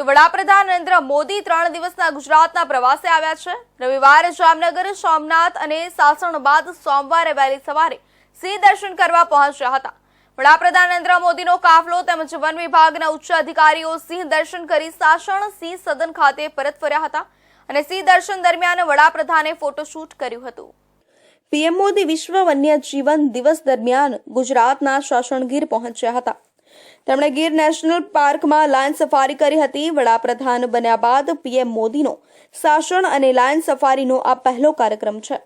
તો વડાપ્રધાન નરેન્દ્ર મોદી ત્રણ દિવસના ગુજરાતના પ્રવાસે આવ્યા છે. રવિવારે જામનગર, સોમનાથ અને સાસણ બાદ સોમવારે વહેલી સવારે સિંહ દર્શન કરવા પહોંચ્યા હતા. વડાપ્રધાન નરેન્દ્ર મોદીનો કાફલો તેમજ વન વિભાગના ઉચ્ચ અધિકારીઓ સિંહ દર્શન કરી સાસણ સિંહ સદન ખાતે પરત ફર્યા હતા અને સિંહ દર્શન દરમિયાન વડાપ્રધાને ફોટોશૂટ કર્યું હતું. પીએમ મોદી વિશ્વ વન્યજીવન દિવસ દરમિયાન ગુજરાતના શાસણગીર પહોંચ્યા હતા. તેમણે ગીર નેશનલ પાર્કમાં લાયન સફારી કરી હતી. વડાપ્રધાન બન્યા બાદ પીએમ મોદીનો શાસન અને લાયન સફારીનો આ પહેલો કાર્યક્રમ છે.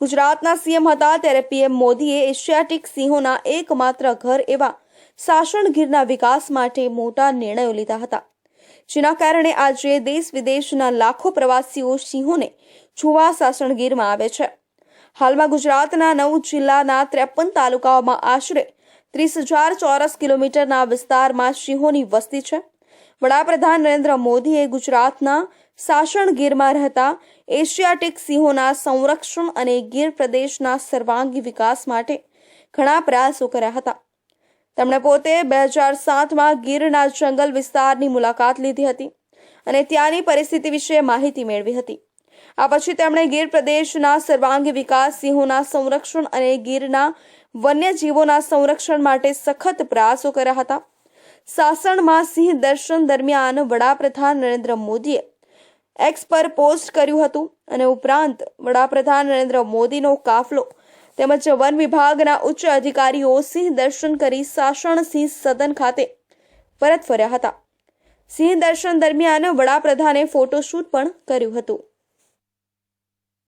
ગુજરાતના સીએમ હતા ત્યારે પીએમ મોદીએ એશિયાટિક સિંહોના એકમાત્ર ઘર એવા સાસણ ગીરના વિકાસ માટે મોટા નિર્ણયો લીધા હતા. જેના કારણે આજે દેશ વિદેશના લાખો પ્રવાસીઓ સિંહોને જોવા સાસણગીરમાં આવે છે. હાલમાં ગુજરાતના નવ જિલ્લાના ત્રેપન તાલુકાઓમાં આશરે ત્રીસ હજાર ચોરસ કિલોમીટરના વિસ્તારમાં સિંહોની વસ્તી છે. વડાપ્રધાન નરેન્દ્ર મોદીએ ગુજરાતના સાસણ ગીરમાં રહેતા એશિયાટિક સિંહોના સંરક્ષણ અને ગીર પ્રદેશના સર્વાંગી વિકાસ માટે ઘણા પ્રયાસો કર્યા હતા. તેમણે પોતે બે હજાર સાતમાં ગીરના જંગલ વિસ્તારની મુલાકાત લીધી હતી અને ત્યાંની પરિસ્થિતિ વિશે માહિતી મેળવી હતી. આ પછી તેમણે ગીર પ્રદેશના સર્વાંગી વિકાસ સિંહોના સંરક્ષણ અને ગીરના વન્યજીવોના સંરક્ષણ માટે સખત પ્રયાસો કર્યા હતા. સાસણમાં સિંહ દર્શન દરમિયાન વડાપ્રધાન નરેન્દ્ર મોદીએ એક્સ પર પોસ્ટ કર્યું હતું અને ઉપરાંત વડાપ્રધાન નરેન્દ્ર મોદીનો કાફલો તેમજ વન વિભાગના ઉચ્ચ અધિકારીઓ સિંહ દર્શન કરી સાસણ સિંહ સદન ખાતે પરત ફર્યા હતા. સિંહ દર્શન દરમિયાન વડાપ્રધાને ફોટોશૂટ પણ કર્યું હતું.